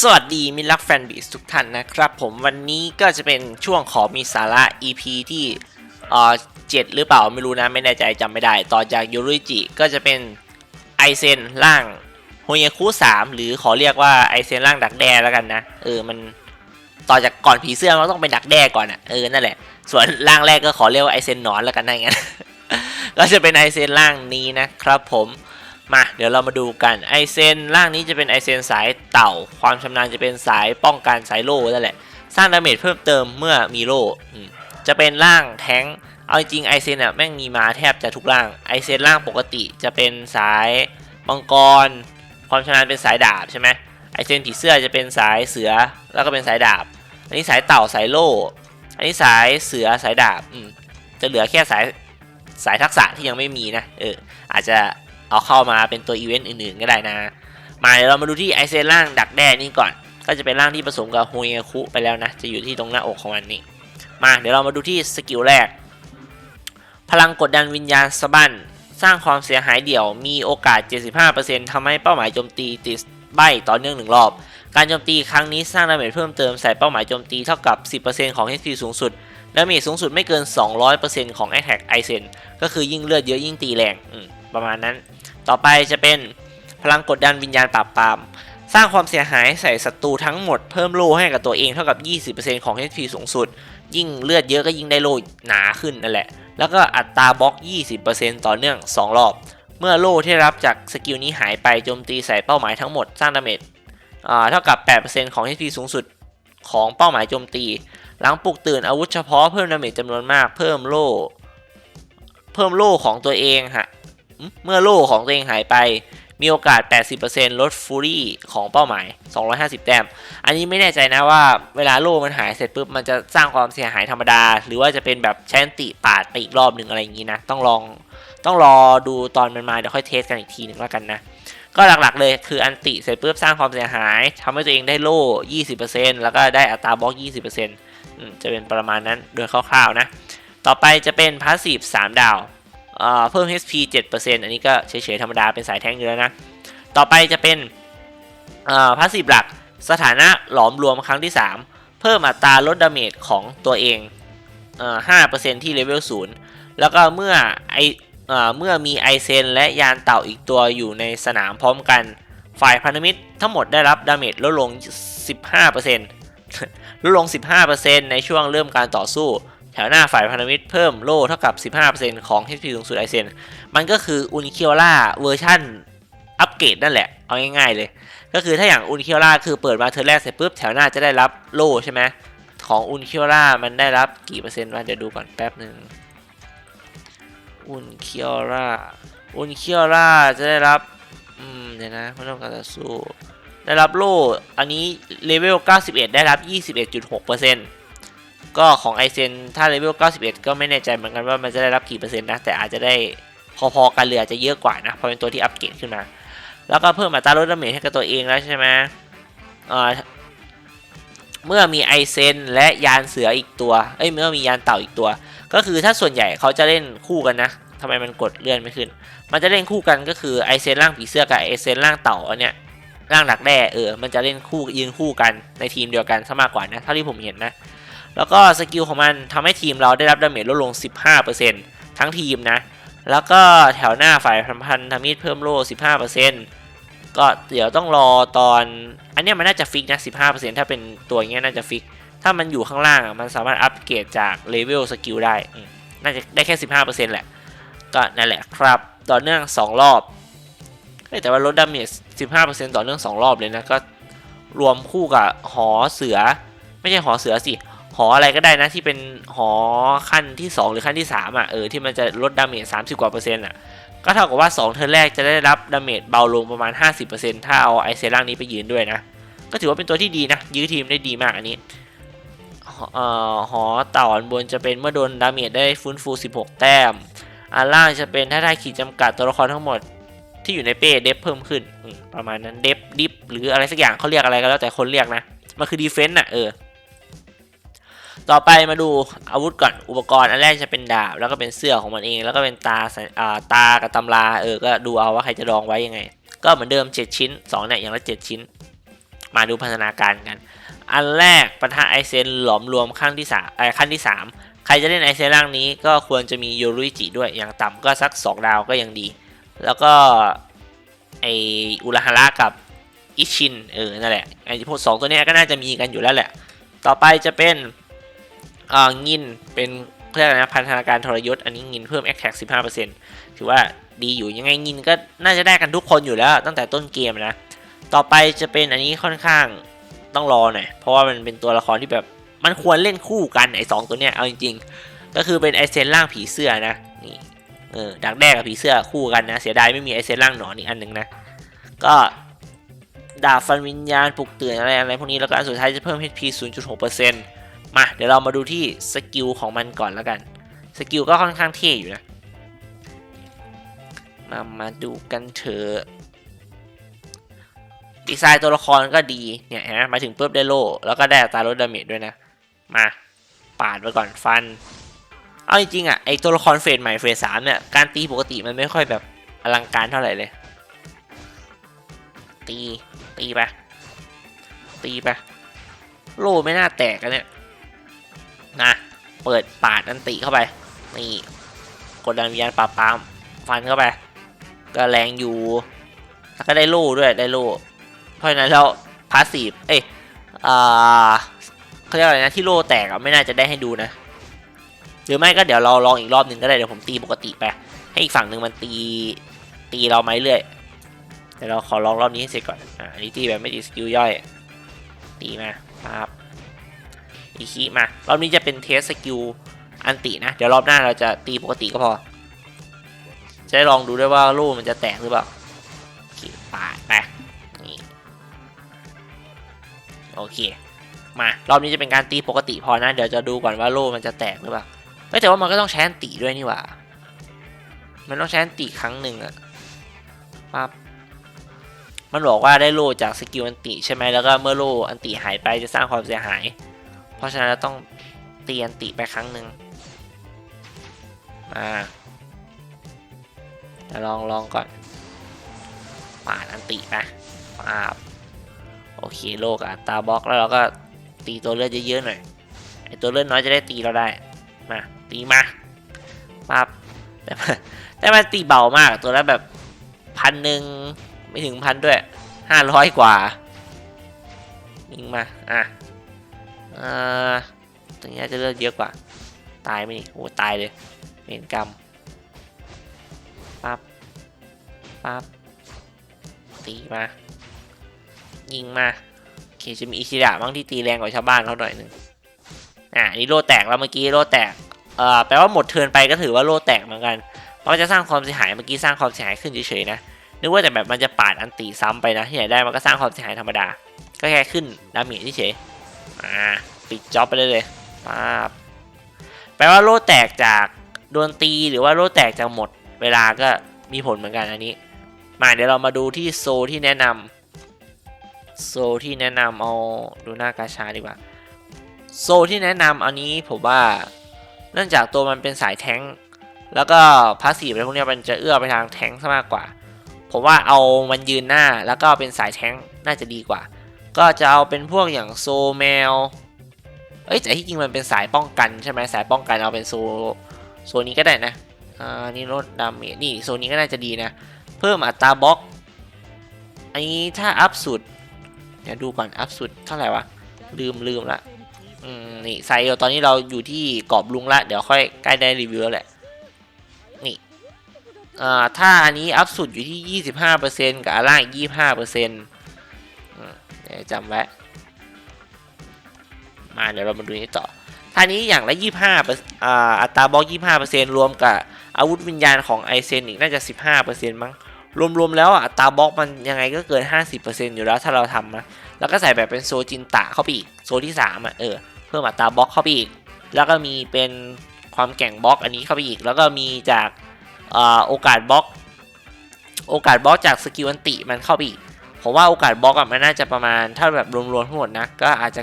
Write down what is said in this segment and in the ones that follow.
สวัสดีมิตรรักแฟนบีสทุกท่านนะครับผมวันนี้ก็จะเป็นช่วงขอมีสาระ EP ที่เอ่อเจ็ดหรือเปล่าไม่รู้นะไม่แน่ใจจำไม่ได้ ต่อจากยูริจิก็จะเป็นไอเซนร่างโฮเยคุสามหรือขอเรียกว่าไอเซนร่างดักแด้แล้วกันนะ เออมันต่อจากก่อนผีเสื้อมันต้องเป็นดักแด้ก่อนอะเออนั่นแหละ ส่วนร่างแรกก็ขอเรียกว่าไอเซนหนอนแล้วกันนะงั้น ก็จะเป็นไอเซนร่างนี้นะครับผม มาเดี๋ยวเรามาดูกันไอเซนร่างนี้จะเป็นไอเซนสายเต่า ความชำนาญจะเป็นสายป้องกันสายโล่นั่นแหละ สร้างดาเมจเพิ่มเติมเมื่อมีโล่จะเป็นร่างแท้งเอาจริงไอเซนอะแม่งมีมาแทบจะทุกร่างไอเซนร่างปกติจะเป็นสายมังกร ความชำนาญเป็นสายดาบใช่ไหมไอเซนผีเสื้อจะเป็นสายเสือแล้วก็เป็นสายดาบ อันนี้สายเต่าสายโล่อันนี้สายเสือสายดาบอืจะเหลือแค่สายสายทักษะที่ยังไม่มีนะเอออาจจะ เอาเข้ามาเป็นตัวอีเวนต์อื่นๆก็ได้นะ มาเดี๋ยวเรามาดูที่ไอเซนร่างดักแด้นี่ก่อน ก็จะเป็นร่างที่ผสมกับโฮเอคุไปแล้วนะ จะอยู่ที่ตรงหน้าอกของมันนี่ มาเดี๋ยวเรามาดูที่สกิลแรก พลังกดดันวิญญาณสะบั้นสร้างความเสียหายเดี่ยว มีโอกาส 75%ทำให้เป้าหมายโจมตีติดใบต่อเนื่องหนึ่งรอบ การโจมตีครั้งนี้สร้างดาเมจเพิ่มเติมใส่เป้าหมายโจมตีเท่ากับ 10%ของ HP สูงสุดดาเมจสูงสุดไม่เกิน 200%ของ Attack ไอเซนก็คือยิ่งเลือดเยอะยิ่งตีแรงอื ประมาณนั้น ต่อไปจะเป็นพลังกดดันวิญญาณปราบปราม สร้างความเสียหายใส่ศัตรูทั้งหมดเพิ่มโล่ให้กับตัวเองเท่ากับ 20%ของ HP สูงสุด ยิ่งเลือดเยอะก็ยิ่งได้โล่หนาขึ้นนั่นแหละ แล้วก็อัตราบล็อก 20%ต่อเนื่อง 2 รอบ เมื่อโล่ที่รับจากสกิลนี้หายไปโจมตีใส่เป้าหมายทั้งหมดสร้างดาเมจเท่ากับ 8%ของ HP สูงสุดของเป้าหมายโจมตี หลังปลุกตื่นอาวุธเฉพาะเพิ่มดาเมจจำนวนมากเพิ่มโล่ เพิ่มโล่ของตัวเองฮะ เมื่อโล่ของตัวเองหายไป มีโอกาส 80%ลดฟูรี่ของเป้าหมาย 250 แต้ม อันนี้ไม่แน่ใจนะว่าเวลาโล่มันหายเสร็จปุ๊บ มันจะสร้างความเสียหายธรรมดา หรือว่าจะเป็นแบบใช้อันติปาดไปอีกรอบหนึ่งอะไรอย่างนี้นะ ต้องลองต้องรอดูตอนมันมาเดี๋ยวค่อยเทสกันอีกทีหนึ่งแล้วกันนะก็หลักๆเลยคืออันติเสร็จปุ๊บสร้างความเสียหายทำให้ตัวเองได้โล่ 20%แล้วก็ได้อัตราบล็อก 20%จะเป็นประมาณนั้นโดยคร่าวๆนะ ต่อไปจะเป็นพาสซีฟ3ดาว เพิ่ม HP 7%อันนี้ก็เฉยๆธรรมดาเป็นสายแท้งอยู่แล้วนะ ต่อไปจะเป็นพาสซีฟหลักสถานะหลอมรวมครั้งที่ 3 เพิ่มอัตราลดดาเมจของตัวเองเอ5%ที่เลเวล0แล้วก็เมื่อไอเมื่อมีไอเซนและยานเต่าอีกตัวอยู่ในสนามพร้อมกันฝ่ายพันธมิตรทั้งหมดได้รับดาเมจลดลง 15%ลดลง 15%ในช่วงเริ่มการต่อสู้ ถวหน้าฝ่ายพันธมิตรเพิ่มโล่เท่ากับ 15%ของ HP สูงสุดไอเซน มันก็คืออุนิคิโอล่าเวอร์ชั่นอัปเกรดนั่นแหละ เอาง่ายๆเลย ก็คือถ้าอย่างอุนิคิโอล่าคือเปิดมาเทอร์แรกเสร็จปุ๊บแถวหน้าจะได้รับโล่ใช่ไหมของอุนิคิโอล่ามันได้รับกี่เปอร์เซ็นต์วะเดี๋ยวดูก่อนแป๊บหนึ่งอุนิคิโอล่าอุนิคิโอล่าจะได้รับอืมเดี๋ยวนะไม่ต้องการต่อสู้ได้รับโล่อันนี้เลเวล91 ได้รับ 21.6% ก็ของไอเซนถ้าเลเวล 91 ก็ไม่แน่ใจเหมือนกันว่ามันจะได้รับกี่เปอร์เซ็นต์นะ แต่อาจจะได้พอๆกันเหลือาจจะเยอะกว่านะเพราะเป็นตัวที่อัปเกรดขึ้นมา แล้วก็เพิ่มอัตราลดดาเมจให้กับตัวเองแล้วใช่ไหมเมื่อมีไอเซนและยานเสืออีกตัว เอ้ยเมื่อมียานเต่าอีกตัว ก็คือถ้าส่วนใหญ่เขาจะเล่นคู่กันนะทำไมมันกดเลื่อนไม่ขึ้น มันจะเล่นคู่กันก็คือไอเซนร่างผีเสื้อกับไอเซนร่างเต่าอันเนี้ยร่างดักแด้เออ มันจะเล่นคู่ยืนคู่กันในทีมเดียวกันซะมากกว่านะเท่าที่ผมเห็นนะ แล้วก็สกิลของมันทำให้ทีมเราได้รับดาเมจลดลง 15%ทั้งทีมนะ แล้วก็แถวหน้าฝ่ายพันธมิตรเพิ่มโล่ 15%ก็เดี๋ยวต้องรอตอน อันนี้มันน่าจะฟิกนะ 15%ถ้าเป็นตัวเงี้ยน่าจะฟิก ถ้ามันอยู่ข้างล่างมันสามารถอัปเกรดจากเลเวลสกิลได้ น่าจะได้แค่ 15%แหละ ก็นั่นแหละครับ ต่อเนื่อง 2 รอบ แต่ว่าลดดาเมจ 15%ต่อเนื่อง 2 รอบเลยนะ ก็รวมคู่กับหอเสือ ไม่ใช่หอเสือสิ หออะไรก็ได้นะที่เป็นหอขั้นที่ 2 หรือขั้นที่3อะเออที่มันจะลดดาเมจ30 กว่าเปอร์เซ็นต์อะก็เท่ากับว่า 2 เทิร์นแรกจะได้รับดาเมจเบาลงประมาณ 50%ถ้าเอาไอเซร่างนี้ไปยืนด้วยนะ ก็ถือว่าเป็นตัวที่ดีนะ ยื้อทีมได้ดีมากอันนี้หอออต่อนบนจะเป็นเมื่อโดนดาเมจได้ฟื้นฟู 16 แต้มอันล่างจะเป็นถ้าได้ขีดจำกัดตัวละครทั้งหมดที่อยู่ในเป้เดฟเพิ่มขึ้นประมาณนั้นเดฟดิฟหรืออะไรสักอย่างเขาเรียกอะไรก็แล้วแต่คนเรียกนะมันคือดีเฟนต์น่ะเออ ต่อไปมาดูอาวุธก่อนอุปกรณ์อันแรกจะเป็นดาบแล้วก็เป็นเสื้อของมันเอง แล้วก็เป็นตาอ่าตากับตำราเออก็ดูเอาว่าใครจะดองไว้ยังไง ก็เหมือนเดิม 7 ชิ้น2เนี่ยอย่างละ 7 ชิ้น มาดูพัฒนาการกัน อันแรกปะทะไอเซนหลอมรวมขั้นที่สามไอขั้นที่สามใครจะเล่นไอเซนร่างนี้ ก็ควรจะมีโยรุจิด้วยอย่างต่ำก็สัก 2 ดาวก็ยังดี แล้วก็ไออุระฮาระกับอิชินเออนั่นแหละไอพวกสองตัวนี้ก็น่าจะมีกันอยู่แล้วแหละ ต่อไปจะเป็น เอ่องินเป็นเพื่ออะไรนะพันธนาการทรยศอันนี้งินเพิ่ม Attack 15%ถือว่าดีอยู่ยังไงงินก็น่าจะได้กันทุกคนอยู่แล้วตั้งแต่ต้นเกมนะ ต่อไปจะเป็นอันนี้ค่อนข้างต้องรอหน่อยเพราะว่ามันเป็นตัวละครที่แบบมันควรเล่นคู่กันไอ้สองตัวเนี้ยเอาจริงๆ ก็คือเป็นไอเซนร่างผีเสื้อนะนี่เออดักแด้กับผีเสื้อคู่กันนะ เสียดายไม่มีไอเซนร่างหนอนอีกอันหนึ่งนะก็ดาบฟันวิญญาณปลุกตื่นอะไรอะไรพวกนี้แล้วก็อันสุดท้ายจะเพิ่ม HP 0.6% มาเดี๋ยวเรามาดูที่สกิลของมันก่อนแล้วกัน สกิลก็ค่อนข้างเท่อยู่นะ มามาดูกันเถอะดีไซน์ตัวละครก็ดีเนี่ยเห็นไหมมาถึงปุ๊บได้โล่แล้วก็ได้ตาลดดาเมจด้วยนะ มาปาดไปก่อนฟัน เอาจริงๆอะไอตัวละครเฟสใหม่เฟสสามเนี่ยการตีปกติมันไม่ค่อยแบบอลังการเท่าไหร่เลย ตีตีไปตีไปโล่ไม่น่าแตกกันเนี่ย นะ เปิดปาดอันติเข้าไปนี่กดดันวิญญาณปราบปามฟันเข้าไปก็แรงอยู่แล้วก็ได้โล่ด้วยได้โล่เพราะฉะนั้นแล้วพาสซีฟเอ้ยอ่าเขาเรียกอะไรนะที่โล่แตกอะไม่น่าจะได้ให้ดูนะ หรือไม่ก็เดี๋ยวเราลองอีกรอบหนึ่งก็ได้เดี๋ยวผมตีปกติไป ให้อีกฝั่งหนึ่งมันตีตีเราไหมเรื่อยเดี๋ยวเราขอลองรอบนี้ให้เสร็จก่อนอ่าอันนี้ตีแบบไม่ตีสกิลย่อย ตีมาครับ อีคีมารอบนี้จะเป็นเทสสกิลอันตินะ เดี๋ยวรอบหน้าเราจะตีปกติก็พอ จะได้ลองดูด้วยว่าลูกมันจะแตกหรือเปล่าโอเคปาดไปนี่โอเค มารอบนี้จะเป็นการตีปกติพอนะ เดี๋ยวจะดูก่อนว่าโล่มันจะแตกหรือเปล่าเอ้ยแต่ว่ามันก็ต้องใช้อันติด้วยนี่หว่า มันต้องใช้อันติครั้งหนึ่งอะปั๊บมันบอกว่าได้โล่จากสกิลอันติใช่ไหมแล้วก็เมื่อโล่อันติหายไปจะสร้างความเสียหาย เพราะฉะนั้นเราต้องเตีอันติไปครั้งหนึ่งมาเดี๋ยวลองลองก่อนปาดอันติไปปาบโอเคโลกอัตราบล็อกแล้วเราก็ตีตัวเลือดเยอะๆหน่อยไอตัวเลือดน้อยจะได้ตีเราได้มาตีมาปั๊บแต่มันแต่มันตีเบามากตัวละแบบพันหนึ่งไม่ถึงพันด้วยห้าร้อยกว่ายิงมาอะ อ่อตรงนี้จะเลือกเยอะกว่า ตายไหมโอ้ตายเลยเมนกรรมปั๊บปั๊บตีมายิงมาโอเคจะมีอิชิดะบ้างที่ตีแรงกว่าชาวบ้านเขาหน่อยหนึ่งอะนี่โลแตกแล้วเมื่อกี้โลแตกเอ่อแปลว่าหมดเทินไปก็ถือว่าโลแตกเหมือนกันเพราะจะสร้างความเสียหายเมื่อกี้สร้างความเสียหายขึ้นเฉยๆนะนึกว่าแต่แบบมันจะปาดอันตีซ้ำไปนะที่ไหนได้มันก็สร้างความเสียหายธรรมดา ก็แค่ขึ้นดาเมจเฉย อ่าปิดจ็อบไปเลยเลยปาบแปลว่าโล่แตกจากโดนตีหรือว่าโล่แตกจากหมด เวลาก็มีผลเหมือนกันอันนี้ มาเดี๋ยวเรามาดูที่โซที่แนะนำโซที่แนะนำเอาดูหน้ากาชาดีกว่า โซที่แนะนำอันนี้ผมว่าเนื่องจากตัวมันเป็นสายแท้งค์แล้วก็พาสซีฟอะไรพวกเนี้ยมันจะเอื้อไปทางแท้งค์ซะมากกว่า ผมว่าเอามันยืนหน้าแล้วก็เป็นสายแท้งค์น่าจะดีกว่า ก็จะเอาเป็นพวกอย่างโซแมว เอ้ยแต่ที่จริงมันเป็นสายป้องกันใช่ไหมสายป้องกันเอาเป็นโซโซนี้ก็ได้นะ อ่า นี่ลดดาเมจนี่โซนี้ก็น่าจะดีนะ เพิ่มอัตราบล็อก อันนี้ถ้าอัพสุด เดี๋ยวดูก่อนอัพสุดเท่าไหร่วะ ลืมลืมละ อืม นี่ไซโอตอนนี้เราอยู่ที่กรอบลุงละ เดี๋ยวค่อยใกล้ได้รีวิวแล้วแหละ นี่ อ่า ถ้าอันนี้อัพสุดอยู่ที่ 25%กับอันล่าง25%อืมเดี๋ยว จำไว้มาเดี๋ยวเรามาดูนี้ต่อท่านี้อย่างละ 25อ่าอัตราบล็อก25%รวมกับอาวุธวิญญาณของไอเซนอีกน่าจะ 15%มั้งรวมๆแล้วอัตราบล็อกมันยังไงก็เกิน 50%อยู่แล้วถ้าเราทำนะแล้วก็ใส่แบบเป็นโซจินตะเข้าไปอีกโซที่3อะเออเพิ่มอัตราบล็อกเข้าไปอีก แล้วก็มีเป็นความแกร่งบล็อกอันนี้เข้าไปอีก แล้วก็มีจากอโอกาสบล็อก โอกาสบล็อกจากสกิลอันติมันเข้าไปอีก ผมว่าโอกาสบล็อกอะมันน่าจะประมาณถ้าแบบรวมๆทั้งหมดนะก็อาจจะ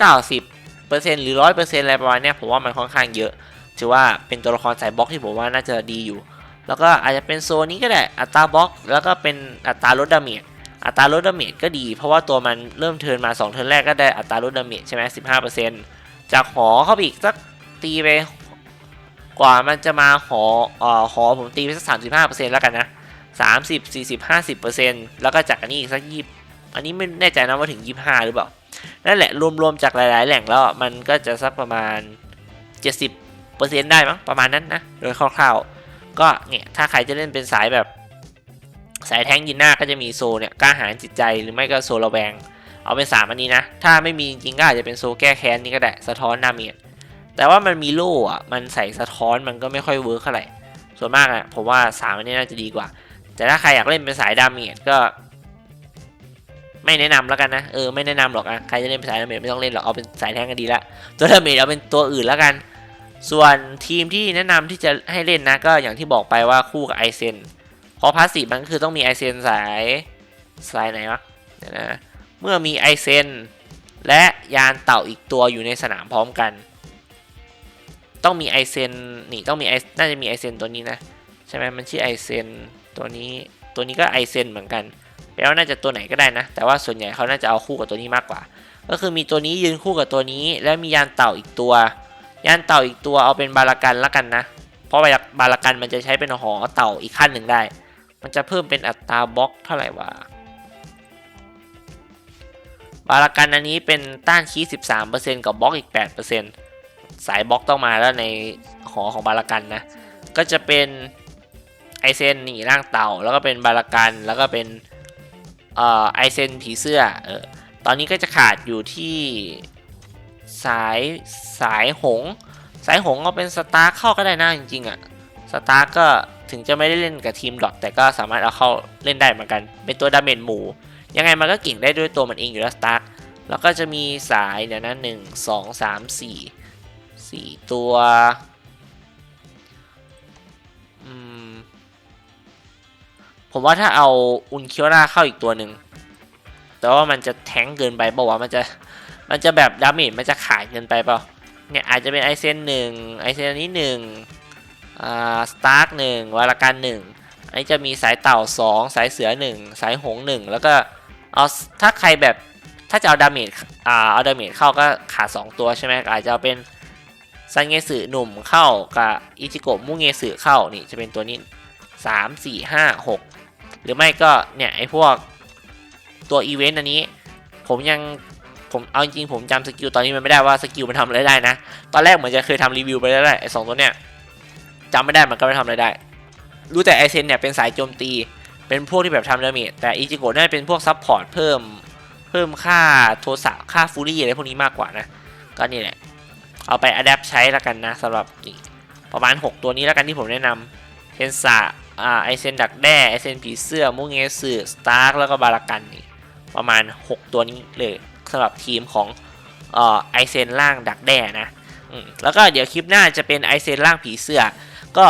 90%หรือ100%อะไรประมาณเนี้ยผมว่ามันค่อนข้างเยอะถือว่าเป็นตัวละครสายบล็อกที่ผมว่าน่าจะดีอยู่ แล้วก็อาจจะเป็นโซนนี้ก็ได้อัตราบล็อก แล้วก็เป็นอัตราลดดาเมจอัตราลดดาเมจก็ดี เพราะว่าตัวมันเริ่มเทิร์นมา 2 เทิร์นแรกก็ได้อัตราลดดาเมจใช่ไหมสิบห้าเปอร์เซ็นต์จากหอเข้าไปอีกสักตีไปกว่ามันจะมาหอเอ่อหอผมตีไปสักสามสิบห้าเปอร์เซ็นต์แล้วกันนะ สามสิบสี่สิบห้าสิบเปอร์เซ็นต์แล้วก็จากอันนี้อีกสักยี่อันนี้ไม่แน่ใจนะว่าถึงยี่ห้าหรือเปล่า นั่นแหละรวมๆจากหลาย ๆ แหล่งแล้วมันก็จะสักประมาณเจ็ดสิบเปอร์เซ็นต์ได้มั้งประมาณนั้นนะโดยคร่าวๆ ก็เนี่ยถ้าใครจะเล่นเป็นสายแบบสายแท้งยินหน้าก็จะมีโซเนี่ยกล้าหาญจิตใจหรือไม่ก็โซระแวง เอาเป็นสามอันนี้นะ ถ้าไม่มีจริงๆก็อาจจะเป็นโซแก้แค้นนี่ก็ได้สะท้อนดาเมจแต่ว่ามันมีโล่อะมันใส่สะท้อนมันก็ไม่ค่อยเวิร์คเท่าไหร่ส่วนมากอะผมว่าสามอันนี้น่าจะดีกว่า แต่ถ้าใครอยากเล่นเป็นสายดาเมจก็ ไม่แนะนำแล้วกันนะเออไม่แนะนำหรอกอะใครจะเล่นเป็นสายดาเมจไม่ต้องเล่นหรอกเอาเป็นสายแทงกันดีละตัวดาเมจเอาเป็นตัวอื่นแล้วกัน ส่วนทีมที่แนะนำที่จะให้เล่นนะก็อย่างที่บอกไปว่าคู่กับไอเซนเพราะพาสซีฟมันก็คือต้องมีไอเซนสายสายไหนวะเดี๋ยวนะเมื่อมีไอเซนและยานเต่าอีกตัวอยู่ในสนามพร้อมกัน ต้องมีไอเซนนี่ต้องมีไอน่าจะมีไอเซนตัวนี้นะ ใช่ไหมมันชื่อไอเซน ตัวนี้ตัวนี้ก็ไอเซนเหมือนกันแปลว่าน่าจะตัวไหนก็ได้นะ แต่ว่าส่วนใหญ่เขาน่าจะเอาคู่กับตัวนี้มากกว่า ก็คือมีตัวนี้ยืนคู่กับตัวนี้ แล้วมียานเต่าอีกตัว ยานเต่าอีกตัวเอาเป็นบารากันละกันนะ เพราะบารากันมันจะใช้เป็นหอเต่าอีกขั้นหนึ่งได้ มันจะเพิ่มเป็นอัตราบล็อกเท่าไหร่วะบารากันอันนี้เป็นต้านคี13%กับบล็อกอีก 8%สายบล็อกต้องมาแล้วในหอของบารากันนะ ก็จะเป็น ไอเซนนี่ร่างเต่า แล้วก็เป็นบารากัน แล้วก็เป็นเอ่อไอเซนผีเสื้อเออตอนนี้ก็จะขาดอยู่ที่สายสายหง สายหงส์เอาเป็นสตาร์เข้าก็ได้นะจริงๆอะ่ะสตาร์ก็ถึงจะไม่ได้เล่นกับทีมดอทแต่ก็สามารถเอาเข้าเล่นได้เหมือนกัน เป็นตัวดาเมจหมู่ยังไงมันก็เก่งได้ด้วยตัวมันเองอยู่แล้วสตาร์แล้วก็จะมีสายเดี๋ยวนะหนึ่งสองสามสี่สี่ตัว ผมว่าถ้าเอาอุนเคียวราเข้าอีกตัวหนึ่งแต่ว่ามันจะแทงเกินไปเปล่าวะมันจะมันจะแบบดาเมจมันจะขายเกินไปเปล่าเนี่ยอาจจะเป็นไอเซนหนึ่งไอเซนอันนี้หนึ่งอ่าสตาร์กหนึ่งวาราการหนึ่งอันนี้จะมีสายเต่าสองสายเสือหนึ่งสายหงส์หนึ่งแล้วก็เอาถ้าใครแบบถ้าจะเอาดาเมจอ่าเอาดาเมจเข้าก็ขาดสองตัวใช่ไหมอาจจะเอาเป็นซันเงสึหนุ่มเข้ากับอิจิโกะมุเงสึเข้านี่จะเป็นตัวนี้สามสี่ห้าหก หรือไม่ก็เนี่ยไอพวกตัวอีเวนต์อันนี้ ผมยังผมเอาจริงผมจำสกิลตอนนี้มันไม่ได้ว่าสกิลมันทำอะไรได้นะ ตอนแรกเหมือนจะเคยทำรีวิวไปแล้วแหละไอสองตัวเนี้ยจำไม่ได้มันก็ไม่ทำอะไรได้ รู้แต่ไอเซนเนี่ยเป็นสายโจมตี เป็นพวกที่แบบทำดาเมจแต่อิจิโกะน่าจะเป็นพวกซับพอร์ตเพิ่มเพิ่มค่าโทสะค่าฟูรี่อะไรพวกนี้มากกว่านะ ก็นี่แหละ เอาไปอัดแอปใช้แล้วกันนะสำหรับประมาณ 6 ตัวนี้แล้วกันที่ผมแนะนำเทนสะ อ่าไอเซนดักแด้ไอเซนผีเสื้อมุงเงสือสตาร์กแล้วก็บารากันนี่ประมาณ 6 ตัวนี้เลยสำหรับทีมของเอ่อไอเซนล่างดักแด้นะแล้วก็เดี๋ยวคลิปหน้าจะเป็นไอเซนล่างผีเสื้อ ก็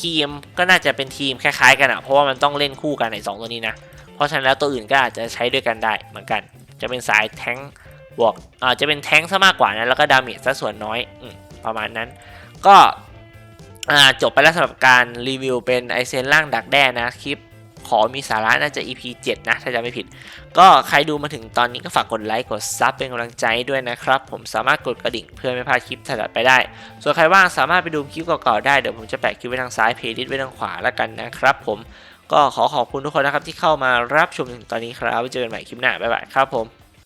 ทีมก็น่าจะเป็นทีมคล้ายๆกันอะเพราะว่ามันต้องเล่นคู่กันในสองตัวนี้นะ เพราะฉะนั้นแล้วตัวอื่นก็อาจจะใช้ด้วยกันได้เหมือนกัน จะเป็นสายแท้งบวกอ่าจะเป็นแท้งซะมากกว่านะแล้วก็ดาเมจซะส่วนน้อยอประมาณนั้น ก็ อ่าจบไปแล้วสำหรับการรีวิวเป็นไอเซนล่างดักแด้นะคลิปขอมีสาระน่าจะ EP 7 นะ ถ้าจะไม่ผิด ก็ใครดูมาถึงตอนนี้ก็ฝากกดไลค์ กดซับเป็นกำลังใจด้วยนะครับ ผมสามารถกดกระดิ่งเพื่อไม่พลาดคลิปถัดไปได้ ส่วนใครว่างสามารถไปดูคลิปเก่าๆได้ เดี๋ยวผมจะแปะคลิปไว้ทางซ้ายเพลย์ลิสต์ไว้ทางขวาแล้วกันนะครับผมก็ขอขอบคุณทุกคนนะครับที่เข้ามารับชมถึงตอนนี้ครับไว้เจอกันใหม่คลิปหน้าบ๊ายบายครับผม